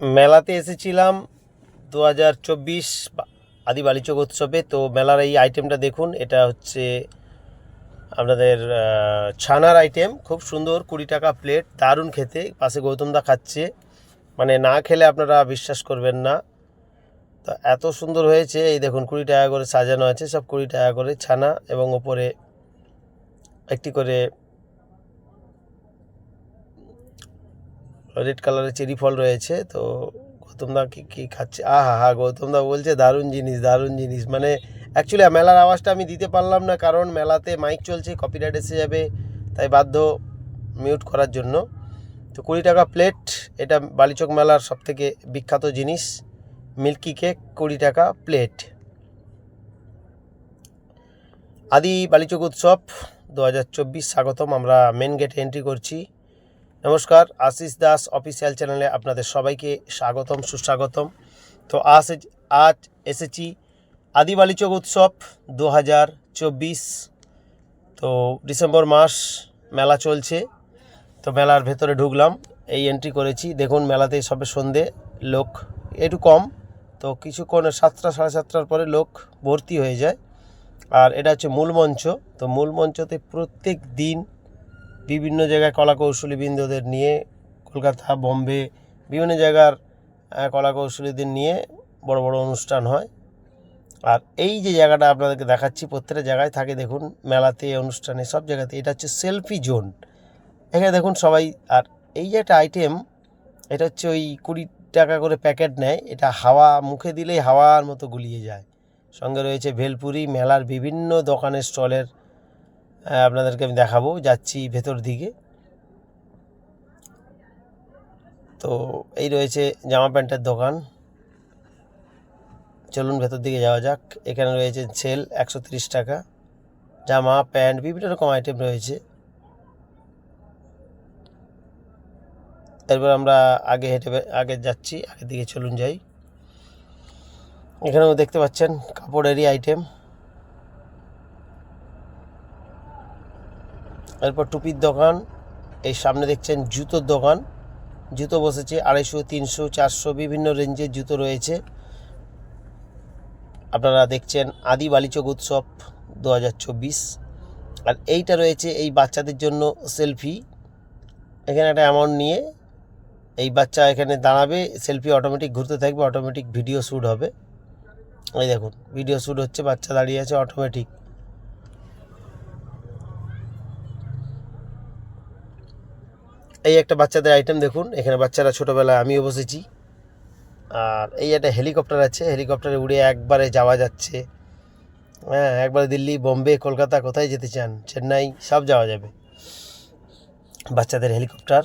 মেলাতে এসেছিলাম দু হাজার চব্বিশ আদি বালিচক উৎসবে তো মেলার এই আইটেমটা দেখুন, এটা হচ্ছে আপনাদের ছানার আইটেম খুব সুন্দর, কুড়ি টাকা প্লেট দারুণ খেতে, পাশে গৌতমদা খাচ্ছে। মানে না খেলে আপনারা বিশ্বাস করবেন না। তো এত সুন্দর হয়েছে, এই দেখুন, কুড়ি টাকা করে সাজানো আছে, সব কুড়ি টাকা করে ছানা এবং ওপরে একটি করে রেড কালারের চেরি ফল রয়েছে, তো গৌতমদা কি, কী খাচ্ছে? আহা, হা গৌতমদা বলছে, দারুণ জিনিস দারুণ জিনিস। মানে অ্যাকচুয়ালি মেলার আওয়াজটা আমি দিতে পারলাম না, কারণ মেলাতে মাইক চলছে কপিরাইট এসে যাবে, তাই বাধ্য মিউট করার জন্য। তো কুড়ি টাকা প্লেট এটা বালিচক মেলার সবথেকে বিখ্যাত জিনিস। মিল্কি কেক, কুড়ি টাকা প্লেট আদি বালিচক উৎসব দু হাজার চব্বিশ, স্বাগতম। আমরা মেন গেটে এন্ট্রি করছি। নমস্কার, আশিস দাস অফিসিয়াল চ্যানেলে আপনাদের সবাইকে স্বাগতম, সুস্বাগতম। তো আজ আজ এসেছি আদি বালিচক উৎসব দু হাজার চব্বিশ। তো ডিসেম্বর মাস মেলা চলছে, তো মেলার ভেতরে ঢুকলাম, এই এন্ট্রি করেছি। দেখুন, মেলাতে সবে সন্ধে, লোক একটু কম, তো কিছুক্ষণ সাতটা, সাড়ে সাতটার পরে লোক ভর্তি হয়ে যায়। আর এটা হচ্ছে মূল মঞ্চ, তো মূল মঞ্চতে প্রত্যেক দিন বিভিন্ন জায়গায় কলা কৌশলীবৃন্দদের নিয়ে কলকাতা বোম্বে বিভিন্ন জায়গার আহ, কলা কৌশলীদের নিয়ে বড় বড় অনুষ্ঠান হয়। আর এই যে জায়গাটা আপনাদেরকে দেখাচ্ছি প্রত্যেকটা জায়গায় থাকে দেখুন মেলাতে অনুষ্ঠানে সব জায়গাতে এটা হচ্ছে সেলফি জোন। এখানে দেখুন সবাই আর এই যে একটা আইটেম এটা হচ্ছে ওই কুড়ি টাকা করে প্যাকেট নেয়। এটা হাওয়া মুখে দিলেই হাওয়ার মতো গুলিয়ে যায়। সঙ্গে রয়েছে ভেলপুরি মেলার বিভিন্ন দোকানের স্টলের আপনাদেরকে আমি দেখাবো। যাচ্ছি ভেতর দিকে। তো এই রয়েছে জামা প্যান্টের দোকান। চলুন ভেতর দিকে যাওয়া যাক। এখানে রয়েছে সেল একশো টাকা। জামা, প্যান্ট, বিভিন্ন রকম আইটেম রয়েছে। এরপর আমরা আগে হেঁটে আগে যাচ্ছি, আগের দিকে চলুন যাই। এখানেও দেখতে পাচ্ছেন কাপড়েরই আইটেম। এরপর টুপির দোকান, এই সামনে দেখছেন জুতোর দোকান। জুতো বসেছে আড়াইশো, তিনশো, চারশো, বিভিন্ন রেঞ্জের জুতো রয়েছে। আপনারা দেখছেন আদি বালিচক উৎসব দু হাজার চব্বিশ। আর এইটা রয়েছে এই বাচ্চাদের জন্য সেলফি। এখানে একটা অ্যামাউন্ট নিয়ে এই বাচ্চা এখানে দাঁড়াবে, সেলফি অটোমেটিক ঘুরতে থাকবে অটোমেটিক ভিডিও শ্যুট হবে। এই দেখুন ভিডিও শ্যুট হচ্ছে, বাচ্চা দাঁড়িয়ে আছে অটোমেটিক এই একটা বাচ্চাদের আইটেম দেখুন। এখানে বাচ্চারা ছোটোবেলায় আমিও বসেছি। আর এই একটা হেলিকপ্টার আছে। হেলিকপ্টারে উড়ে একবারে যাওয়া যাচ্ছে। হ্যাঁ একবারে দিল্লি, বোম্বে, কলকাতা কোথায় যেতে চান, চেন্নাই, সব যাওয়া যাবে। বাচ্চাদের হেলিকপ্টার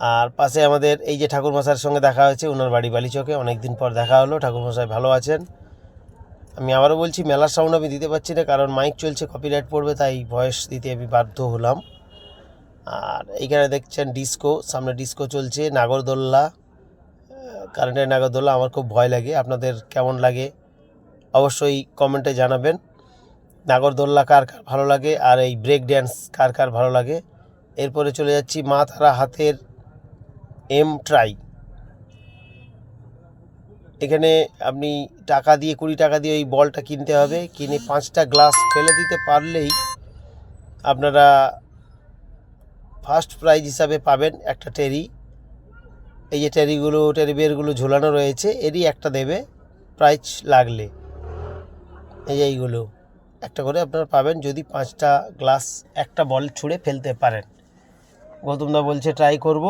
আর পাশে আমাদের এই যে ঠাকুর ঠাকুরমশাইয়ের সঙ্গে দেখা হয়েছে, ওনার বাড়ি বালিচকে। অনেক দিন পর দেখা হলো। ঠাকুরমশাই ভালো আছেন। আমি আবারও বলছি, মেলার সাউন্ড আমি দিতে পারছি না, কারণ মাইক চলছে কপিরাইট পড়বে, তাই ভয়েস দিতে আমি বাধ্য হলাম। আর এইখানে দেখছেন ডিস্কো সামনে ডিস্কো চলছে, নাগরদোল্লা কারেন্টের নাগরদোল্লা, আমার খুব ভয় লাগে, আপনাদের কেমন লাগে অবশ্যই কমেন্টে জানাবেন। নাগরদোল্লা কার কার ভালো লাগে আর এই ব্রেক ড্যান্স কার কার ভালো লাগে। এরপরে চলে যাচ্ছি মা তারা হাতের এম ট্রাই এখানে আপনি টাকা দিয়ে, কুড়ি টাকা দিয়ে ওই বলটা কিনতে হবে। কিনে পাঁচটা গ্লাস ফেলে দিতে পারলেই আপনারা ফার্স্ট প্রাইজ হিসাবে পাবেন একটা টেরি। এই যে টেরিগুলো, টেরি বেরগুলো ঝোলানো রয়েছে, এরই একটা দেবে প্রাইজ লাগলে। এই যে এইগুলো, একটা করে আপনারা পাবেন যদি পাঁচটা গ্লাস, একটা বল ছুঁড়ে ফেলতে পারেন। গৌতমদা বলছে ট্রাই করব।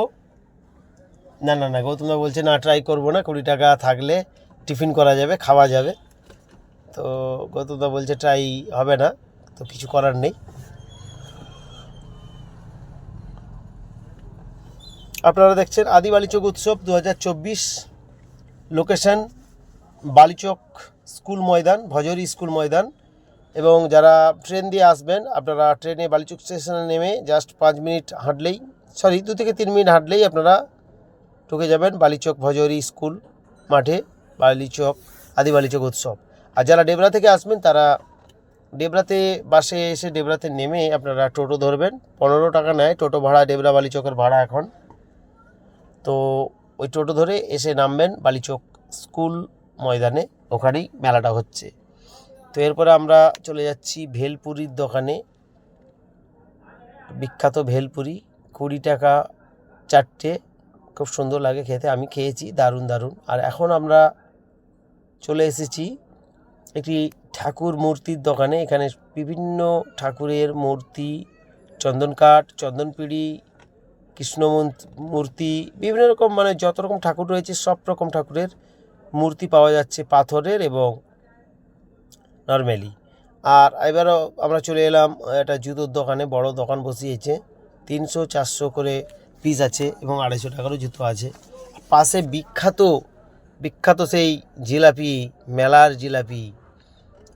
না না না গৌতমদা বলছে, না ট্রাই করব না, কুড়ি টাকা থাকলে টিফিন করা যাবে, খাওয়া যাবে। তো গৌতমদা বলছে ট্রাই হবে না। তো কিছু করার নেই। আপনারা দেখছেন আদি বালিচক উৎসব দু লোকেশন বালিচক স্কুল ময়দান, ভজরি স্কুল ময়দান। এবং যারা ট্রেন দিয়ে আসবেন, আপনারা ট্রেনে বালিচক স্টেশনে নেমে জাস্ট পাঁচ মিনিট হাঁটলেই সরি দু থেকে তিন মিনিট হাঁটলেই আপনারা ঢুকে যাবেন বালিচক ভজরি স্কুল মাঠে বালিচক আদি বালিচক উৎসব। আর যারা ডেবরা থেকে আসবেন, তারা ডেবরাতে বাসে এসে ডেবরাতে নেমে আপনারা টোটো ধরবেন। পনেরো টাকা নেয়, টোটো ভাড়া ডেবরা বালিচকের ভাড়া এখন। তো ওই টোটো ধরে এসে নামবেন বালিচক স্কুল ময়দানে। ওখানেই মেলাটা হচ্ছে। তো এরপরে আমরা চলে যাচ্ছি ভেলপুরির দোকানে। বিখ্যাত ভেলপুরি, কুড়ি টাকা চারটে। খুব সুন্দর লাগে খেতে, আমি খেয়েছি, দারুণ দারুণ। আর এখন আমরা চলে এসেছি একটি ঠাকুর মূর্তির দোকানে। এখানে বিভিন্ন ঠাকুরের মূর্তি, চন্দন কাঠ চন্দন পিড়ি কৃষ্ণ মূর্তি- বিভিন্ন রকম মানে যত রকম ঠাকুর রয়েছে, সব রকম ঠাকুরের মূর্তি পাওয়া যাচ্ছে পাথরের এবং নর্মালি। আর এবারও আমরা চলে এলাম, একটা জুতোর দোকানে, বড় দোকান বসিয়েছে। তিনশো চারশো করে পিস আছে এবং আড়াইশো টাকারও জুতো আছে। পাশে বিখ্যাত বিখ্যাত সেই জিলাপি, মেলার জিলাপি।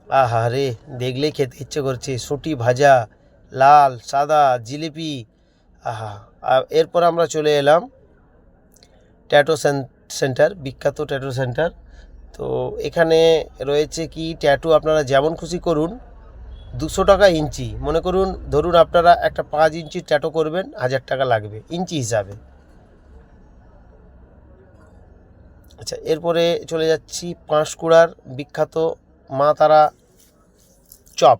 আহা রে, দেখলেই খেতে ইচ্ছে করছে। সুটি ভাজা, লাল, সাদা, জিলিপি। আহা। এরপর আমরা চলে এলাম ট্যাটো সেন্টার, বিখ্যাত ট্যাটো সেন্টার। তো এখানে রয়েছে কি, ট্যাটু আপনারা যেমন খুশি করুন, দুশো টাকা ইঞ্চি। মনে করুন, ধরুন আপনারা একটা পাঁচ ইঞ্চির ট্যাটো করবেন, হাজার টাকা লাগবে, ইঞ্চি হিসাবে। আচ্ছা এরপরে চলে যাচ্ছি পাঁশকুড়ার বিখ্যাত মা তারা চপ।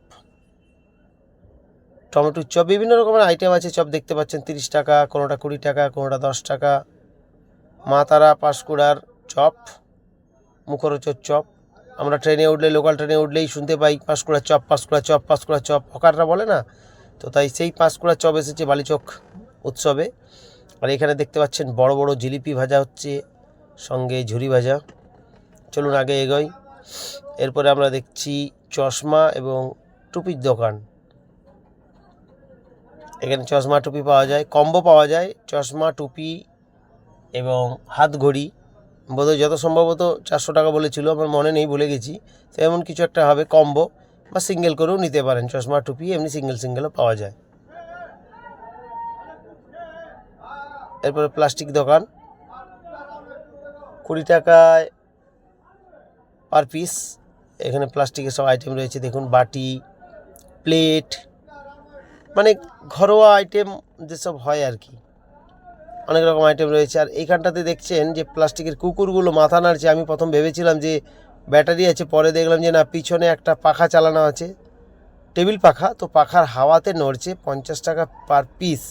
টমেটোর চপ, বিভিন্ন রকমের আইটেম আছে, চপ দেখতে পাচ্ছেন, তিরিশ টাকা, কোনোটা কুড়ি টাকা, কোনোটা দশ টাকা। মা তারা পাঁশকুড়ার চপ মুখরোচর চপ। আমরা ট্রেনে উঠলে লোকাল ট্রেনে উঠলেই শুনতে পাই Panskura chop Panskura chop Panskura chop. হকাররা বলে না? তো তাই সেই পাঁশকুড়া চপ এসেছে বালিচক উৎসবে। আর এখানে দেখতে পাচ্ছেন, বড় বড় জিলিপি ভাজা হচ্ছে, সঙ্গে ঝুরি ভাজা। চলুন আগে এগোই। এরপরে আমরা দেখছি চশমা এবং টুপির দোকান। এখানে চশমা টুপি পাওয়া যায়, কম্বো পাওয়া যায়, চশমা, টুপি এবং হাত ঘড়ি। বোধহয় যত সম্ভবত চারশো টাকা বলেছিল, আমার মনে নেই, ভুলে গেছি। তো এমন কিছু একটা হবে, কম্বো বা সিঙ্গেল করেও নিতে পারেন। চশমা, টুপি এমনি সিঙ্গেল সিঙ্গেলও পাওয়া যায়। এরপরে প্লাস্টিক দোকান। কুড়ি টাকায় পার পিস। এখানে প্লাস্টিকের সব আইটেম রয়েছে, দেখুন বাটি, প্লেট মানে ঘরোয়া আইটেম যেসব হয় আর কি। অনেক রকম আইটেম রয়েছে। আর এইখানটাতে দেখছেন যে প্লাস্টিকের কুকুরগুলো মাথা নাড়ছে। আমি প্রথম ভেবেছিলাম যে ব্যাটারি আছে, পরে দেখলাম যে না, পিছনে একটা পাখা চালানো আছে। টেবিল পাখা, তো পাখার হাওয়াতে নড়ছে পঞ্চাশ টাকা পার পিস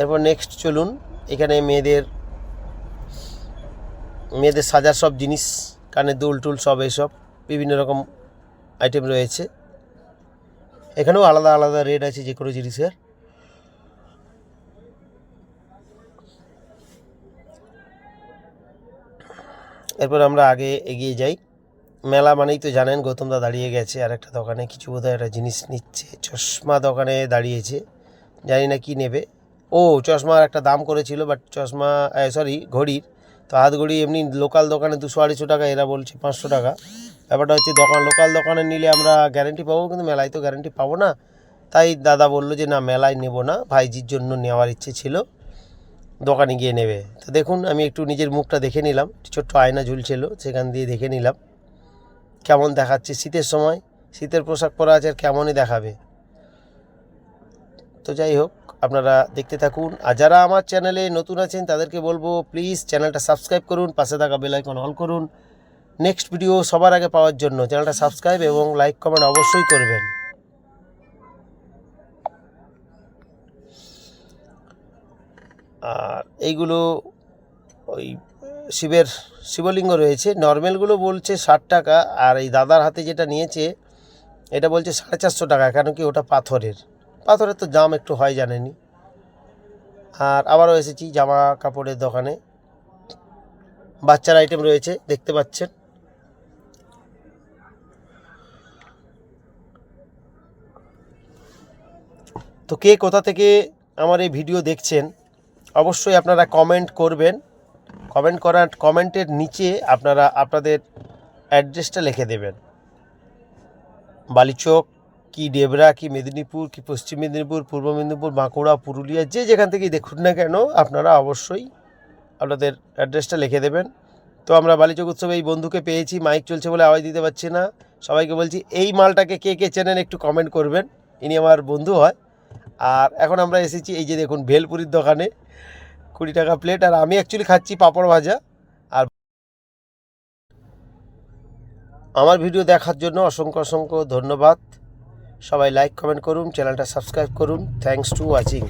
এরপর নেক্সট চলুন, এখানে মেয়েদের মেয়েদের সাজার সব জিনিস, কানে দুল টুল সব এসব, বিভিন্ন রকম আইটেম রয়েছে। এখানেও আলাদা আলাদা রেট আছে যে কোনো জিনিসের। এরপর আমরা আগে এগিয়ে যাই। মেলা মানেই তো জানেন গৌতমদা দাঁড়িয়ে গেছে, আর একটা দোকানে কিছু বোধহয় একটা জিনিস নিচ্ছে। চশমা দোকানে দাঁড়িয়েছে, জানি না কি নেবে। ও, চশমার একটা দাম করেছিল বাট চশমা সরি ঘড়ির। তো হাত ঘড়ি এমনি লোকাল দোকানে দুশো আড়াইশো টাকা, এরা বলছে পাঁচশো টাকা। ব্যাপারটা হচ্ছে দোকান লোকাল দোকানে নিলে আমরা গ্যারেন্টি পাবো, কিন্তু মেলায় তো গ্যারেন্টি পাবো না। তাই দাদা বলল যে, না, মেলায় নেব না। ভাইজির জন্য নেওয়ার ইচ্ছে ছিল। দোকানে গিয়ে নেবে। তো দেখুন, আমি একটু নিজের মুখটা দেখে নিলাম। ছোট্ট আয়না ঝুলছিল, সেখান দিয়ে দেখে নিলাম। কেমন দেখাচ্ছে শীতের সময়? শীতের পোশাক পরা আছে আর কেমনই দেখাবে? তো যাই হোক, আপনারা দেখতে থাকুন। আর যারা আমার চ্যানেলে নতুন আছেন, তাদেরকে বলব প্লিজ চ্যানেলটা সাবস্ক্রাইব করুন, পাশে থাকা বেল আইকন অল করুন। নেক্সট ভিডিও সবার আগে পাওয়ার জন্য। চ্যানেলটা সাবস্ক্রাইব এবং লাইক কমেন্ট অবশ্যই করবেন। আর এইগুলো ওই শিবের শিবলিঙ্গ রয়েছে। নর্মালগুলো বলছে ষাট টাকা, আর এই দাদার হাতে যেটা নিয়েছে, এটা বলছে সাড়ে চারশো টাকা, কেন কি ওটা পাথরের। পাথরের তো দাম একটু হয় জানেনি আর আবারও এসেছি জামা কাপড়ের দোকানে। বাচ্চার আইটেম রয়েছে, দেখতে পাচ্ছেন। তো কে কোথা থেকে আমার এই ভিডিও দেখছেন, অবশ্যই আপনারা কমেন্ট করবেন। কমেন্ট করার কমেন্টের নিচে আপনারা আপনাদের অ্যাড্রেসটা লিখে দেবেন। বালিচক কি ডেবরা, কি মেদিনীপুর, কি পশ্চিম মেদিনীপুর, পূর্ব মেদিনীপুর, বাঁকুড়া, পুরুলিয়া, যে যেখান থেকেই দেখুন না কেন, আপনারা অবশ্যই আপনাদের অ্যাড্রেসটা লিখে দেবেন। তো আমরা বালিচক উৎসবে এই বন্ধুকে পেয়েছি মাইক চলছে বলে আওয়াজ দিতে পারছি না। সবাইকে বলছি, এই মালটাকে কে কে চেনেন একটু কমেন্ট করবেন। ইনি আমার বন্ধু হয়। আর এখন আমরা এসেছি এই যে দেখুন ভেলপুরির দোকানে কুড়ি টাকা প্লেট আর আমি অ্যাকচুয়ালি খাচ্ছি পাঁপড় ভাজা। আর আমার ভিডিও দেখার জন্য অসংখ্য অসংখ্য ধন্যবাদ। সবাই লাইক কমেন্ট করুন চ্যানেলটা সাবস্ক্রাইব করুন। Thanks to watching